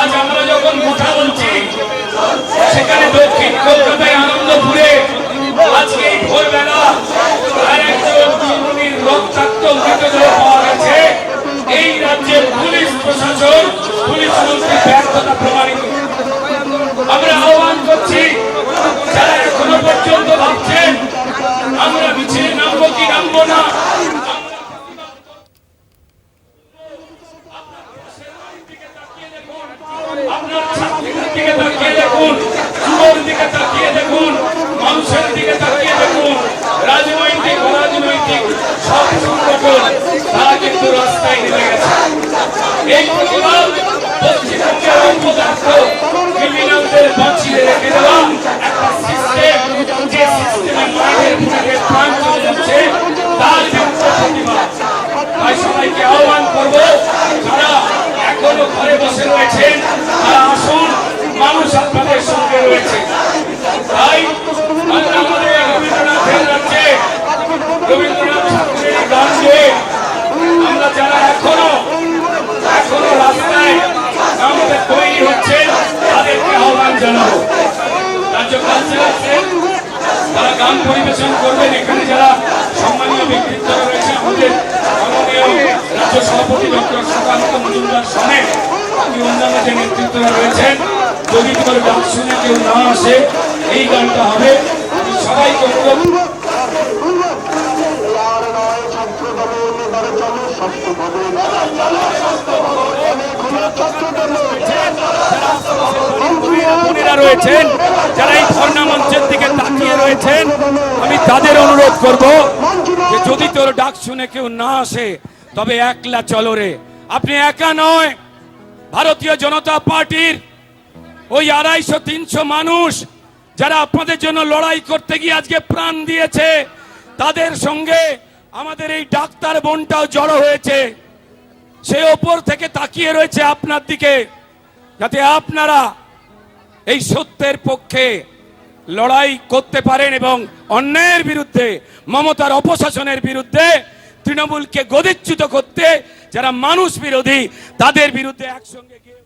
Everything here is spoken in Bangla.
আজ আমরা যখন কথা বলছি, সেখানে দক্ষিণ কলকাতায় আনন্দপুরে, আজকে ভোরবেলা আর রক্তাক্ত মৃতদেহ পাওয়া গেছে। এই রাজ্যের পুলিশ প্রশাসন, পুলিশ ব্যর্থতা প্রমাণিত। আমরা আহ্বান করছি, যারা এখনও পর্যন্ত ভাবছেন, আমরা মিছিলে নামবো কি নামবো না আপনার ছাত্রীদের দিকে তাকিয়ে দেখুন যুবর দিকে তাকিয়ে দেখুন, মানুষের দিকে তাকিয়ে দেখুন, রাজনৈতিক, অরাজনৈতিক, সব সংগঠন, তারা কিন্তু রাস্তায় নেমে গেছে। এই প্রতিবাদ আহ্বান করব, যারা এখনও ঘরে বসে রয়েছেন, তারা আসুন রয়েছে তাই আমাদের রবীন্দ্রনাথের রাজ্যে রবীন্দ্রনাথ ঠাকুরের গান গেয়ে আমরা যারা এখনও এখনও রাস্তায় আমাদের তৈরি হচ্ছে তাদেরকে আহ্বান জানাব রাজ্য কালচারাল তারা গান পরিবেশন করবেন এখানে যারা সম্মানীয় ব্যক্তিত্বরা রয়েছে আমাদের মাননীয় রাজ্য সভাপতি ডক্টর সুকান্ত মজুমদার সমেত অন্যান্য যে নেতৃত্বরা রয়েছেন। যদি তোর ডাক শুনে কেউ না আসে, এই গানটা হবে। আমি সবাইকে রয়েছেন, যারা এই ধর্ণা মঞ্চের দিকে তাকিয়ে রয়েছেন, আমি তাদের অনুরোধ করব যে যদি তোর ডাক শুনে কেউ না আসে, তবে একলা চলো রে। আপনি একা নয়, ভারতীয় জনতা পার্টির ওই আড়াইশো, তিনশো মানুষ যারা আপনাদের জন্য লড়াই করতে গিয়ে আজকে প্রাণ দিয়েছে, তাদের সঙ্গে আমাদের এই ডাক্তার বোনটাও জড়ো হয়েছে। সে ওপর থেকে তাকিয়ে রয়েছে আপনার দিকে, যাতে আপনারা এই সত্যের পক্ষে লড়াই করতে পারেন এবং অন্যায়ের বিরুদ্ধে, মমতার অপশাসনের বিরুদ্ধে তৃণমূলকে গদিচ্যুত করতে যারা মানুষ বিরোধী, তাদের বিরুদ্ধে একসঙ্গে গিয়ে